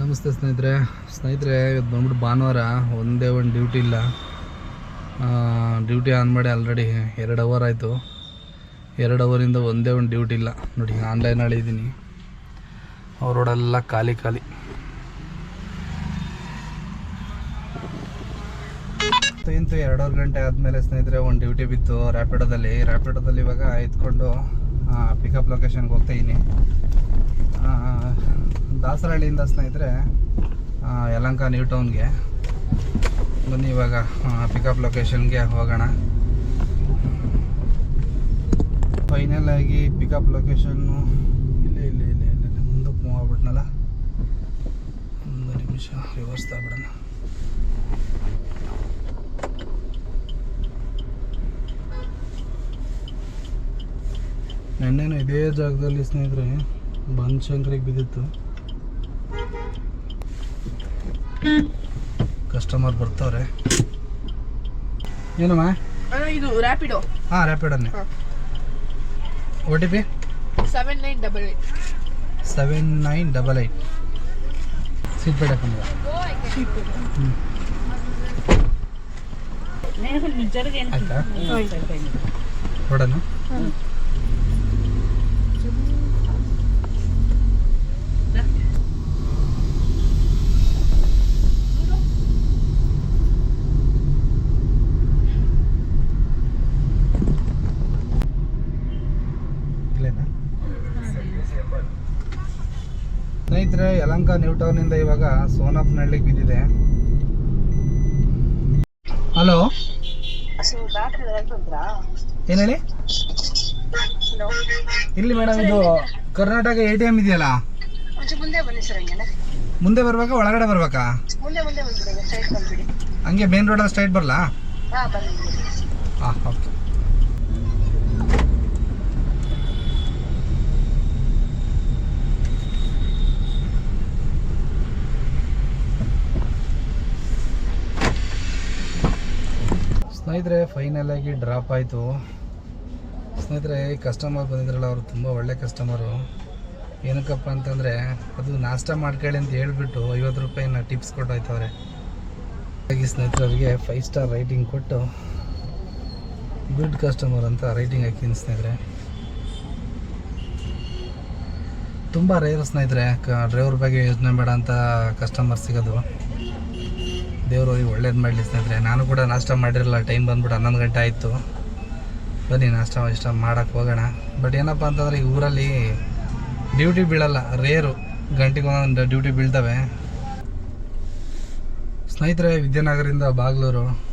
ನಮಸ್ತೆ ಸ್ನೇಹಿತರೆ. ಸ್ನೇಹಿತರೆ, ಇವತ್ತು ಬಂದ್ಬಿಟ್ಟು ಭಾನುವಾರ ಒಂದೇ ಒಂದು ಡ್ಯೂಟಿ ಇಲ್ಲ. ಡ್ಯೂಟಿ ಆನ್ ಮಾಡಿ ಆಲ್ರೆಡಿ ಎರಡು ಅವರ್ ಆಯಿತು. ಎರಡು ಅವರಿಂದ ಒಂದೇ ಒಂದು ಡ್ಯೂಟಿ ಇಲ್ಲ. ನೋಡಿ ಆನ್ಲೈನ್ ಇದ್ದೀನಿ. ಅವರೋಡೆಲ್ಲ ಖಾಲಿ ಖಾಲಿ. ಇಂತು ಎರಡೂವರೆ ಗಂಟೆ ಆದಮೇಲೆ ಸ್ನೇಹಿತರೆ, ಒಂದು ಡ್ಯೂಟಿ ಬಿತ್ತು ರ್ಯಾಪಿಡೋದಲ್ಲಿ ರ್ಯಾಪಿಡೋದಲ್ಲಿ ಇವಾಗ ಎತ್ಕೊಂಡು ಪಿಕಪ್ ಲೊಕೇಶನ್ಗೆ ಹೋಗ್ತಾ ಇದ್ದೀನಿ. ದಾಸರಹಳ್ಳಿಯಿಂದ ಸ್ನೇಹಿತರೆ ಯಲಂಕ ನ್ಯೂ ಟೌನ್ಗೆ ಬನ್ನಿ ಇವಾಗ ಪಿಕಪ್ ಲೊಕೇಶನ್ಗೆ ಹೋಗೋಣ. ಫೈನಲ್ ಆಗಿ ಪಿಕಪ್ ಲೊಕೇಶನ್ನು ಇಲ್ಲೇ ಇಲ್ಲೇ ಇಲ್ಲೇ ಇಲ್ಲೇ ಇಲ್ಲೇ, ಮುಂದಕ್ಕೆ ಮೂವ್ ಆಗ್ಬಿಟ್ನಲ್ಲ? ಒಂದು ನಿಮಿಷ ರಿವರ್ಸ್ ತಗೊಬಿಡೋಣ ನೆನ್ನೆನೂ ಇದೇ ಜಾಗದಲ್ಲಿ ಸ್ನೇಹಿತರೆ, ಬನಶಂಕರಿಗೆ ಬಿದ್ದಿತ್ತು. ಕಸ್ಟಮರ್ ಬರ್ತಾವ್ರೆ ಏನಮ್ಮ? ಇದು ರ್ಯಾಪಿಡೋ ಹಾಂ ರ್ಯಾಪಿಡನ್ನೇ ಹಾ. O T P seven nine double eight seven nine double eight seat ಬೇಡ ಹಾಕೊಂಡ್ರೆ ಹ್ಞೂ ಆಯ್ತಾ? ಹೊಡೋಣ ಸ್ನೇಹಿತರೆ ಯಲಂಕ ನ್ಯೂ ಟೌನ್ ಇಂದ ಇವಾಗ ನಳ್ಳಿ ಬಿದ್ದಿದೆ. ಹಲೋ? ಏನೇಳಿ ಹೇಳಿ? ಇಲ್ಲಿ ಮೇಡಮ್ ಇದು ಕರ್ನಾಟಕ ಎ ಟಿ ಎಂ ಇದೆಯಲ್ಲ? ಮುಂದೆ ಬರ್ಬೇಕಾ ಒಳಗಡೆ ಬರ್ಬೇಕಾ? ಹಂಗೆ ಮೇನ್ ರೋಡ್ ಸ್ಟ್ರೈಟ್ ಬರಲಾ? ಹಾಂ ಓಕೆ. ಸ್ನೇಹಿತರೆ ಫೈನಲ್ ಆಗಿ ಡ್ರಾಪ್ ಆಯಿತು. ಸ್ನೇಹಿತರೆ, ಈ ಕಸ್ಟಮರ್ ಬಂದಿದ್ರಲ್ಲ, ಅವರು ತುಂಬ ಒಳ್ಳೆ ಕಸ್ಟಮರು ಏನಕ್ಕಪ್ಪ ಅಂತಂದರೆ, ಅದು ನಾಷ್ಟ ಮಾಡ್ಕೊಳ್ಳಿ ಅಂತ ಹೇಳ್ಬಿಟ್ಟು ಐವತ್ತು ರೂಪಾಯಿನ ಟಿಪ್ಸ್ ಕೊಟ್ಟೋಯ್ತವ್ರೆ. ಹಾಗಾಗಿ ಸ್ನೇಹಿತರವರಿಗೆ ಫೈವ್ ಸ್ಟಾರ್ ರೈಟಿಂಗ್ ಕೊಟ್ಟು ಗುಡ್ ಕಸ್ಟಮರ್ ಅಂತ ರೈಟಿಂಗ್ ಹಾಕಿದ್ದೀನಿ ಸ್ನೇಹಿತರೆ. ತುಂಬ ರೇರ್ ಸ್ನೇಹಿತರೆ ಡ್ರೈವರ್ ಬಗ್ಗೆ ಯೋಚನೆ ಬೇಡ ಅಂತ ಕಸ್ಟಮರ್ ಸಿಗೋದು. ದೇವ್ರು ಅವ್ರಿಗೆ ಒಳ್ಳೇದು ಮಾಡಲಿ ಸ್ನೇಹಿತರೆ ನಾನು ಕೂಡ ನಾಷ್ಟ ಮಾಡಿರಲ್ಲ ಟೈಮ್ ಬಂದ್ಬಿಟ್ಟು ಹನ್ನೊಂದು ಗಂಟೆ ಆಯಿತು. ಬನ್ನಿ, ನಾಷ್ಟ ಇಷ್ಟ ಮಾಡೋಕ್ಕೆ ಹೋಗೋಣ. ಬಟ್ ಏನಪ್ಪ ಅಂತಂದರೆ ಈ ಊರಲ್ಲಿ ಡ್ಯೂಟಿ ಬೀಳಲ್ಲ ರೇರು ಗಂಟೆಗೆ ಒಂದೊಂದು ಡ್ಯೂಟಿ ಬೀಳ್ತವೆ. ಸ್ನೇಹಿತರೆ ವಿದ್ಯಾನಗರಿಂದ Bagalur.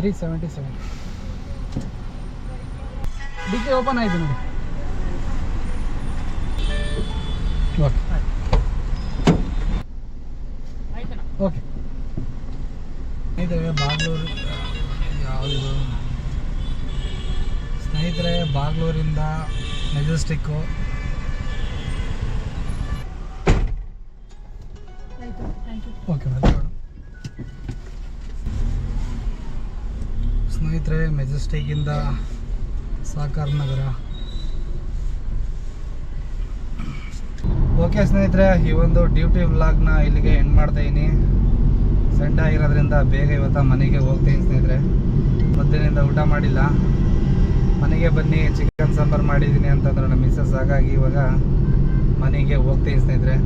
Three seventy seven dicky open ಆಯಿತು ನೋಡಿ. ಓಕೆ ಓಕೆ ಸ್ನೇಹಿತರೆ ಬಾಗ್ಲೂರು ಯಾವುದು ಸ್ನೇಹಿತರೆ ಬಾಗ್ಲೂರಿಂದ ಮೆಜೆಸ್ಟಿಕ್ಕು ಓಕೆ ವೆಲ್ಕಮ್ ಸ್ನೇಹಿತರೆ ಮೆಜೆಸ್ಟಿಕ್ಕಿಂದ ಸಾಕಾರ ನಗರ. ಓಕೆ ಸ್ನೇಹಿತರೆ, ಈ ಒಂದು ಡ್ಯೂಟಿ ವ್ಲಾಗ್ನ ಇಲ್ಲಿಗೆ ಎಂಡ್ ಮಾಡ್ತಾ ಇದ್ದೀನಿ ಸಂಡೆ ಆಗಿರೋದ್ರಿಂದ ಬೇಗ ಇವತ್ತು ಮನೆಗೆ ಹೋಗ್ತೀನಿ ಸ್ನೇಹಿತರೆ. ಮಧ್ಯಾಹ್ನದಿಂದ ಊಟ ಮಾಡಿಲ್ಲ. ಮನೆಗೆ ಬನ್ನಿ ಚಿಕನ್ ಸಾಂಬಾರು ಮಾಡಿದ್ದೀನಿ ಅಂತಂದ್ರೆ ನಮ್ಮ ಮಿಸ್ಸಸ್ ಹಾಗಾಗಿ ಇವಾಗ ಮನೆಗೆ ಹೋಗ್ತೀನಿ ಸ್ನೇಹಿತರೆ.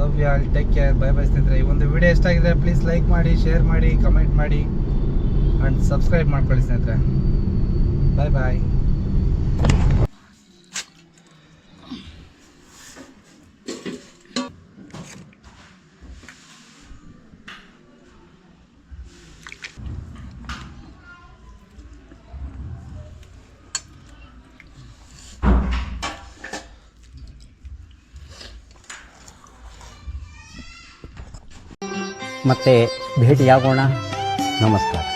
Love you all take care bye bye ಸ್ನೇಹಿತರೆ. ಈ ಒಂದು ವಿಡಿಯೋ ಇಷ್ಟ ಆಗಿದೆ ಪ್ಲೀಸ್ ಲೈಕ್ ಮಾಡಿ ಶೇರ್ ಮಾಡಿ ಕಮೆಂಟ್ ಮಾಡಿ. ಆ್ಯಂಡ್ ಸಬ್ಸ್ಕ್ರೈಬ್ ಮಾಡ್ಕೊಳ್ಳಿ ಸ್ನೇಹಿತರೆ ಬಾಯ್ ಬಾಯ್ ಮತ್ತೆ ಭೇಟಿಯಾಗೋಣ ನಮಸ್ಕಾರ